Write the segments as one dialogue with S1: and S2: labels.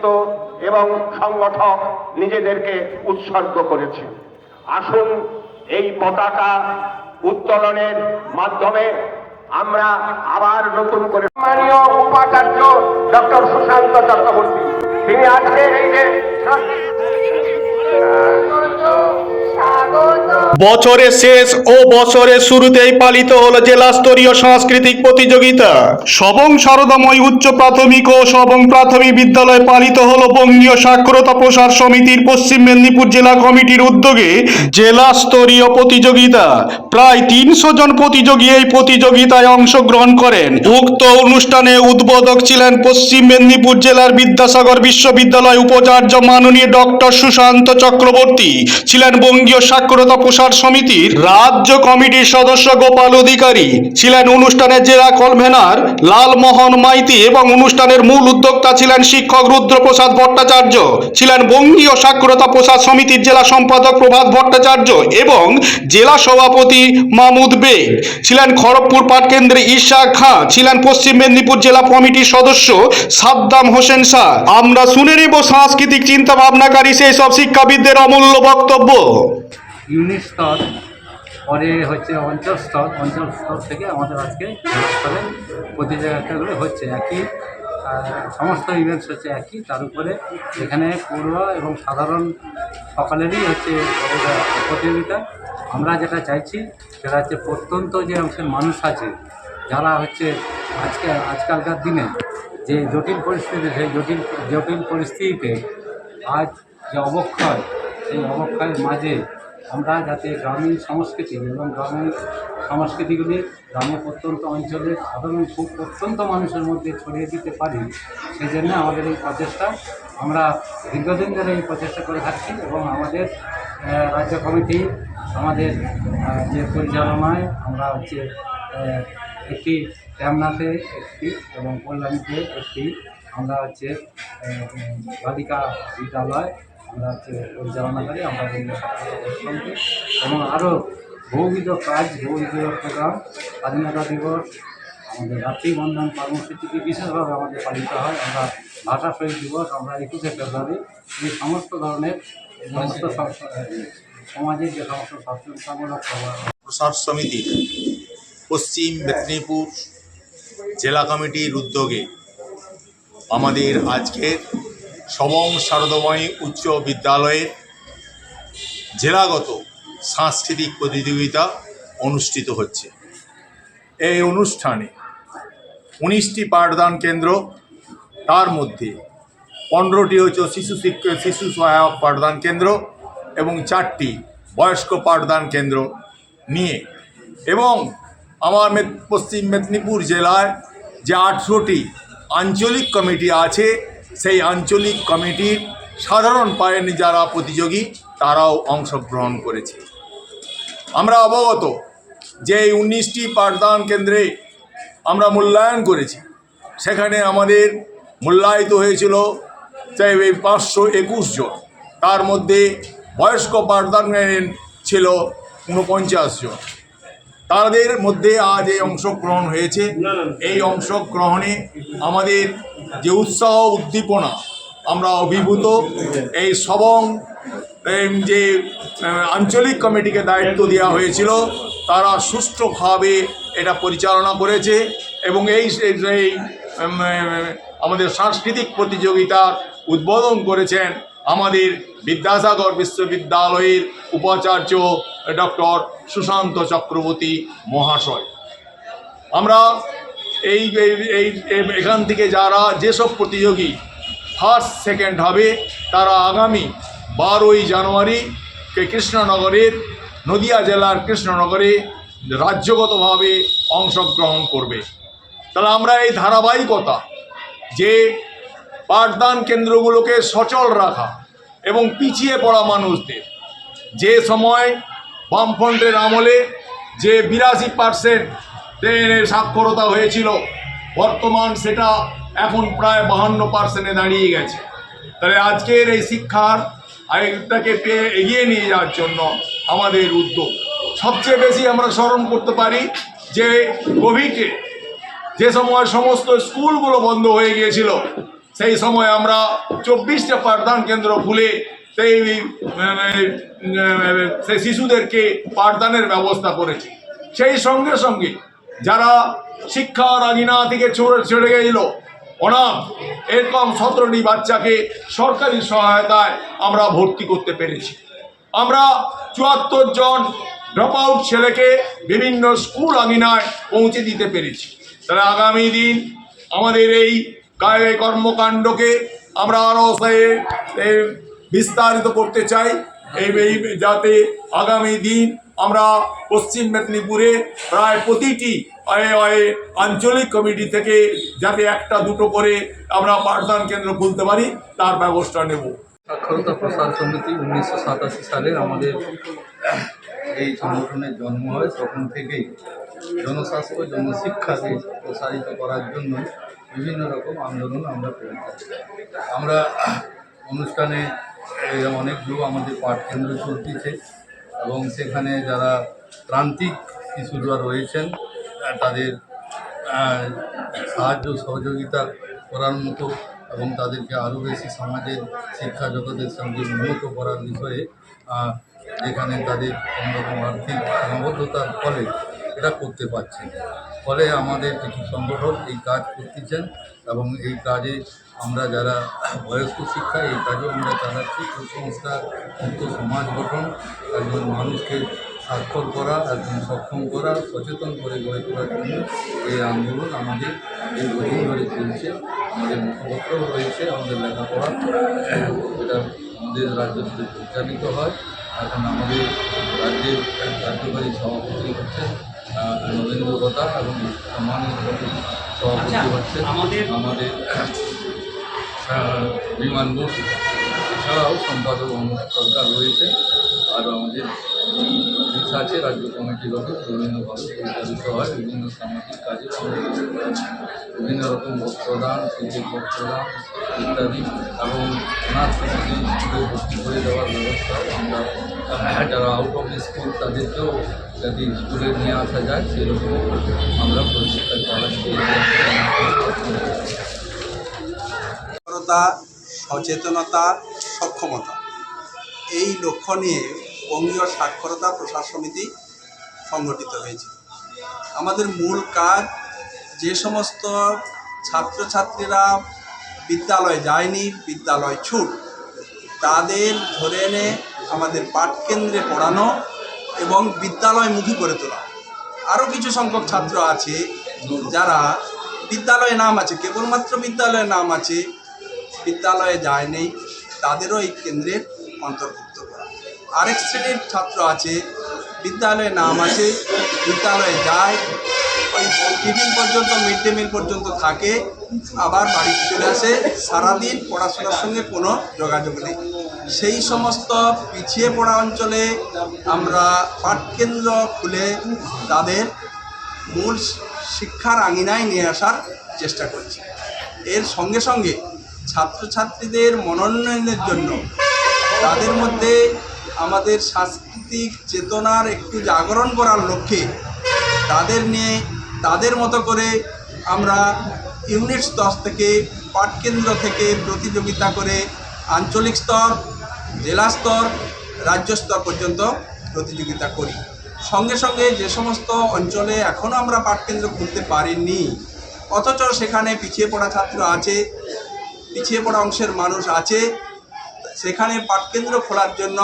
S1: নেতৃত্ব এবং সংগঠক নিজেদেরকে উৎসর্গ করেছে। আসুন এই পতাকা উত্তোলনের মাধ্যমে আমরা আবার নতুন করে সম্মানীয় উপাচার্য ডক্টর সুশান্ত চক্রবর্তী, তিনি আজকে এই যে
S2: বছরের শেষ ও বছরের শুরুতেই পালিত হলো জেলা স্তরীয় সাংস্কৃতিক প্রতিযোগিতা। সবং সারদাময় উচ্চ প্রাথমিক ও সবং প্রাথমিক বিদ্যালয়ে পালিত হলো বঙ্গীয় সাক্ষরতা প্রসার সমিতির পশ্চিম মেদিনীপুর জেলা কমিটির উদ্যোগে জেলা স্তরীয় প্রতিযোগিতা। প্রায় তিনশো জন প্রতিযোগী এই প্রতিযোগিতায় অংশগ্রহণ করেন। উক্ত অনুষ্ঠানে উদ্বোধক ছিলেন পশ্চিম মেদিনীপুর জেলার বিদ্যাসাগর বিশ্ববিদ্যালয় উপাচার্য মাননীয় ডক্টর সুশান্ত চক্রবর্তী। ছিলেন বঙ্গীয় সাক্ষরতা প্রসার সমিতির রাজ্য কমিটির সদস্য গোপাল অধিকারী ছিলেন অনুষ্ঠানের জেলা কনভেনার লালমোহন মাইতি এবং অনুষ্ঠানের মূল উদ্যোক্তা ছিলেন শিক্ষক রুদ্রপ্রসাদ ভট্টাচার্য, ছিলেন বঙ্গীয় সাক্ষরতা প্রসাদ সমিতির জেলা সম্পাদক প্রভাত ভট্টাচার্য এবং জেলা সভাপতি মাহমুদ বেগ, ছিলেন খড়গপুর পাটকেন্দ্রে ঈশা খাঁ, ছিলেন পশ্চিম মেদিনীপুর জেলা কমিটির সদস্য সাদ্দাম হোসেন শাহ। আমরা শুনে নেব সাংস্কৃতিক চিন্তা ভাবনাকারী সেই সব শিক্ষাবিদদের অমূল্য বক্তব্য।
S3: ইউনিট স্তর পরে হচ্ছে অঞ্চল স্তর অঞ্চল স্তর থেকে আমাদের আজকে স্তরে প্রতিযোগিতাগুলো হচ্ছে একই সমস্ত ইভেন্টস হচ্ছে একই, তার উপরে এখানে পড়ুয়া এবং সাধারণ সকালেরই হচ্ছে প্রতিযোগিতা। আমরা যেটা চাইছি সেটা হচ্ছে প্রত্যন্ত যে অংশের মানুষ আছে, যারা হচ্ছে আজকে, আজকালকার দিনে যে জটিল পরিস্থিতি সেই জটিল জটিল পরিস্থিতিতে আজ যে অবক্ষয়, সেই অবক্ষয়ের মাঝে আমরা যাতে গ্রামীণ সংস্কৃতি এবং গ্রামীণ সংস্কৃতিগুলি গ্রামে প্রত্যন্ত অঞ্চলের সাধারণ খুব প্রত্যন্ত মানুষের মধ্যে ছড়িয়ে দিতে পারি সেই জন্য আমাদের এই প্রচেষ্টা, আমরা দীর্ঘদিন ধরে এই প্রচেষ্টা করে থাকছি এবং আমাদের রাজ্য কমিটি, আমাদের যে পরিচালনায় আমরা হচ্ছে একটি ট্যামনাতে একটি এবং কল্যাণীতে একটি আমরা হচ্ছে বালিকা বিদ্যালয় আমরা হচ্ছে পরিচালনা করি আমরা বিভিন্ন এবং আরও বহুবিধ কাজ, বহুবিধ প্রোগ্রাম স্বাধীনতা দিবস, আমাদের রাত্রি বন্ধন কর্মসূচিটি বিশেষভাবে আমাদের পালিত হয়। আমরা ভাষা শহীদ দিবস, আমরা একুশে ফেব্রুয়ারি, এই সমস্ত ধরনের সমস্ত সমাজের যে সমস্ত সচেতনতামূলক
S4: প্রসার সমিতির পশ্চিম মেদিনীপুর জেলা কমিটির উদ্যোগে আমাদের আজকের সবং শারদময়ী উচ্চ বিদ্যালয়ের জেলাগত সাংস্কৃতিক প্রতিযোগিতা অনুষ্ঠিত হচ্ছে। এই অনুষ্ঠানে উনিশটি পাঠদান কেন্দ্র, তার মধ্যে পনেরোটি হচ্ছে শিশু শিক্ষা, শিশু সহায়ক পাঠদান কেন্দ্র এবং চারটি বয়স্ক পাঠদান কেন্দ্র নিয়ে। এবং আমার পশ্চিম মেদিনীপুর জেলায় যে আঠেরোটি আঞ্চলিক কমিটি আছে সেই আঞ্চলিক কমিটির সাধারণ পায়নি যারা প্রতিযোগী, তারাও অংশগ্রহণ করেছে। আমরা অবগত যে এই উনিশটি পাঠদান কেন্দ্রে আমরা মূল্যায়ন করেছি। সেখানে আমাদের মূল্যায়িত হয়েছিল এই পাঁচশো একুশ জন। তার মধ্যে বয়স্ক পাঠদান ছিল ঊনপঞ্চাশ জন। তাদের মধ্যে আজ এই অংশগ্রহণ হয়েছে। এই অংশগ্রহণে আমাদের যে উৎসাহ, উদ্দীপনা আমরা অভিভূত, এই সবং যে আঞ্চলিক কমিটিকে দায়িত্ব দেওয়া হয়েছিল, তারা সুষ্ঠুভাবে এটা পরিচালনা করেছে এবং এই- এই আমাদের সাংস্কৃতিক প্রতিযোগিতার উদ্বোধন করেছেন আমাদের বিদ্যাসাগর বিশ্ববিদ্যালয়ের উপাচার্য ডক্টর সুশান্ত চক্রবর্তী মহাশয়। আমরা এই, এই- এখান থেকে যারা যেসব প্রতিযোগী ফার্স্ট সেকেন্ড হবে, তারা আগামী বারোই জানুয়ারি কৃষ্ণনগরের নদিয়া জেলার কৃষ্ণনগরে রাজ্যগতভাবে অংশগ্রহণ করবে। তাহলে আমরা এই ধারাবাহিকতা যে পাঠদান কেন্দ্রগুলোকে সচল রাখা এবং পিছিয়ে পড়া মানুষদের, যে সময় বামফ্রন্টের আমলে যে বিরাশি পার্সেন্ট সাক্ষরতা হয়েছিল। বর্তমান সেটা এখন প্রায় বাহান্ন পার্সেন্টে দাঁড়িয়ে গেছে। তাহলে আজকের এই শিক্ষার আরেকটাকে পেয়ে এগিয়ে নিয়ে যাওয়ার জন্য আমাদের উদ্যোগ। সবচেয়ে বেশি আমরা স্মরণ করতে পারি যে কোভিডে যে সময় সমস্ত স্কুলগুলো বন্ধ হয়ে গিয়েছিল, সেই সময় আমরা চব্বিশটা পাঠদান কেন্দ্র খুলে সেই সেই শিশুদেরকে পাঠদানের ব্যবস্থা করেছি। সেই সঙ্গে সঙ্গে যারা শিক্ষার আগিনা থেকে চড়ে চড়ে গেছিল, অনাথ, এরকম সতেরোটি বাচ্চাকে সরকারি সহায়তায় আমরা ভর্তি করতে পেরেছি। আমরা চুয়াত্তর জন ড্রপ আউট ছেলেকে বিভিন্ন স্কুল আঙিনায় পৌঁছে দিতে পেরেছি। তাহলে আগামী দিন আমাদের এই কায় কর্মকাণ্ডকে আমরা আরও বিস্তারিত করতে চাই। এই, যাতে আগামী দিন আমরা পশ্চিম মেদিনীপুরে প্রায় প্রতিটি আঞ্চলিক কমিটি থেকে যাতে একটা দুটো করে আমরা পাঠদান কেন্দ্র খুলতে পারি, তার ব্যবস্থা নেব।
S5: সাক্ষরতা প্রসার সমিতি উনিশশো সাতাশি সালে আমাদের এই সংগঠনের জন্ম হয়। তখন থেকেই জনস্বাস্থ্য জনশিক্ষাকে প্রসারিত করার জন্য বিভিন্ন রকম আন্দোলন আমরা করে থাকি। আমরা অনুষ্ঠানে অনেকগুলো আমাদের পাঠকেন্দ্র চলতেছে। এবং সেখানে যারা প্রান্তিক শিশুরা রয়েছেন, তাদের সাহায্য, সহযোগিতা করার মতো এবং তাদেরকে আরও বেশি সমাজের শিক্ষা জগতের সঙ্গে উন্নত করার বিষয়ে যেখানে তাদের কোনোরকম আর্থিক সীমাবদ্ধতার ফলে এটা করতে পারছে। ফলে আমাদের কিছু সংগঠন এই কাজ করতেছেন এবং এই কাজে আমরা যারা বয়স্ক শিক্ষা, এই কাজও আমরা চালাচ্ছি। কুসংস্কার মুক্ত সমাজ গঠন, একজন মানুষকে স্বাক্ষর করা, একজন সক্ষম করা, সচেতন করে গড়ে তোলার জন্য এই আন্দোলন আমাদের এই বহুদিন ধরে চলছে। আমাদের মুখপত্রও রয়েছে, আমাদের লেখাপড়া। এটা আমাদের রাজ্য পরিচালিত হয়। এখন আমাদের রাজ্যের কার্যকারী সভাপতি হচ্ছেন নরেন্দ্র গতা এবং সম্মানীয় সভাপতি হচ্ছেন আমাদের আমাদের বিমান বসু। এছাড়াও সম্পাদক অনুপ সরকার রয়েছে। আর আমাদের পুলিশ আছে রাজ্য কমিটিভাবে বিভিন্নভাবে পরিচালিত হয় বিভিন্ন সামাজিক কাজে। বিভিন্ন রকম বস্ত্রদান শিল্পের বস্ত্রদান ইত্যাদি। এবং শিশুকে স্কুলে ভর্তি করে দেওয়ার ব্যবস্থা আমরা যারা আউট অফ স্কুল তাদেরকেও যদি স্কুলে নিয়ে আসা যায়, সেরকম আমরা প্রচেষ্টা
S6: সচেতনতা, সক্ষমতা, এই লক্ষ্য নিয়ে বঙ্গীয় সাক্ষরতা প্রসার সমিতি সংগঠিত হয়েছে। আমাদের মূল কাজ যে সমস্ত ছাত্রছাত্রীরা বিদ্যালয়ে যায়নি, বিদ্যালয় ছুট। তাদের ধরে এনে আমাদের পাঠকেন্দ্রে পড়ানো এবং বিদ্যালয়মুখী করে তোলা। আরও কিছু সংখ্যক ছাত্র আছে যারা বিদ্যালয়ে নাম আছে, কেবলমাত্র বিদ্যালয়ে নাম আছে, বিদ্যালয়ে যায়নি, তাদেরও এই কেন্দ্রের অন্তর্ভুক্ত করা। আরেক শ্রেণির ছাত্র আছে, বিদ্যালয়ে নাম আছে, বিদ্যালয়ে যায় টিফিন পর্যন্ত, মিড ডে মিল পর্যন্ত থাকে। আবার বাড়িতে চলে আসে। সারাদিন পড়াশোনার সঙ্গে কোনো যোগাযোগ নেই। সেই সমস্ত পিছিয়ে পড়া অঞ্চলে আমরা পাঠকেন্দ্র খুলে তাদের মূল শিক্ষার আঙিনায় নিয়ে আসার চেষ্টা করছি। এর সঙ্গে সঙ্গে ছাত্রছাত্রীদের মনোনয়নের জন্য তাদের মধ্যে আমাদের সাংস্কৃতিক চেতনার একটু জাগরণ করার লক্ষ্যে তাদের নিয়ে তাদের মতো করে আমরা ইউনিট স্তর থেকে পাঠকেন্দ্র থেকে প্রতিযোগিতা করে আঞ্চলিক স্তর, জেলা স্তর, রাজ্য স্তর পর্যন্ত প্রতিযোগিতা করি। সঙ্গে সঙ্গে যে সমস্ত অঞ্চলে এখনও আমরা পাঠকেন্দ্র খুলতে পারিনি, অথচ সেখানে পিছিয়ে পড়া ছাত্র আছে, পিছিয়ে পড়া অংশের মানুষ আছে, সেখানে পাঠকেন্দ্র খোলার জন্য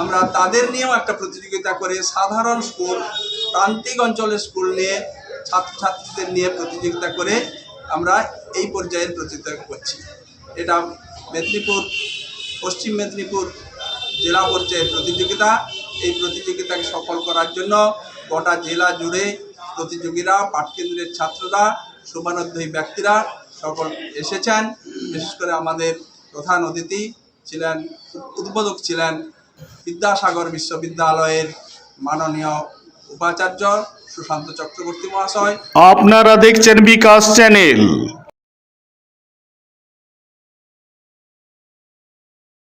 S6: আমরা তাদের নিয়েও একটা প্রতিযোগিতা করে সাধারণ স্কুল, প্রান্তিক অঞ্চলের স্কুল নিয়ে ছাত্রছাত্রীদের নিয়ে প্রতিযোগিতা করে আমরা এই পর্যায়ের প্রতিযোগিতা করছি। এটা মেদিনীপুর, পশ্চিম মেদিনীপুর জেলা পর্যায়ের প্রতিযোগিতা। এই প্রতিযোগিতাকে সফল করার জন্য গোটা জেলা জুড়ে প্রতিযোগীরা, পাঠকেন্দ্রের ছাত্ররা শুভানুধ্যায়ী ব্যক্তিরা সকল এসেছেন। বিশেষ করে আমাদের প্রধান অতিথি ছিলেন, উদ্বোধক ছিলেন বিদ্যাসাগর বিশ্ববিদ্যালয়ের মাননীয় উপাচার্য সুশান্ত চক্রবর্তী মহাশয়।
S2: আপনারা দেখছেন বিকাশ চ্যানেল।